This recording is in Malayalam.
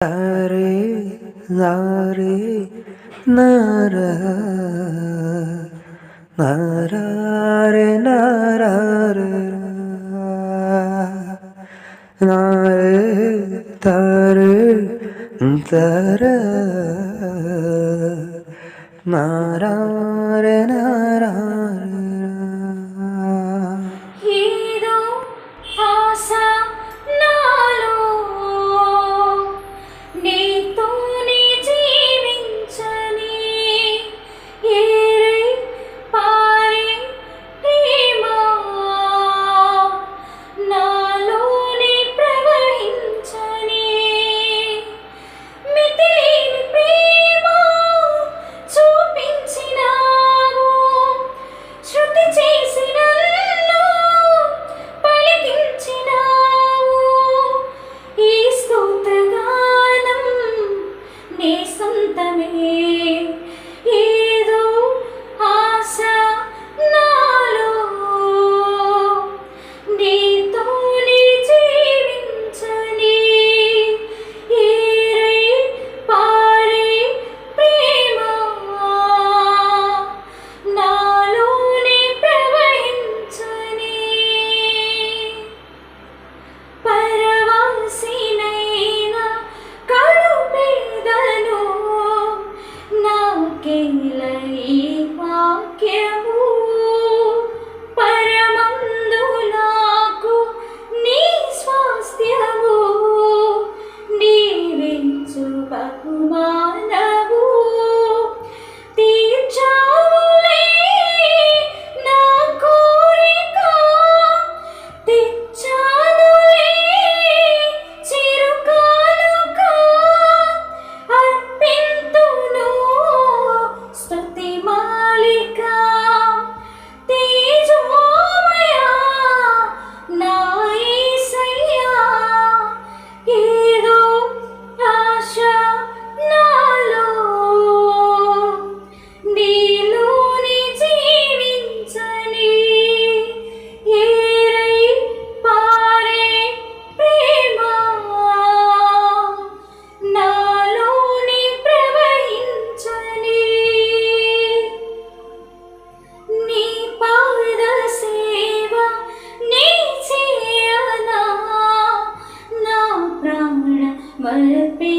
നാരേ നാരേ നാര നാരാരേ നാരാര നാരേ താരേ തര നാരാരേ നാര Kumar. Let it be.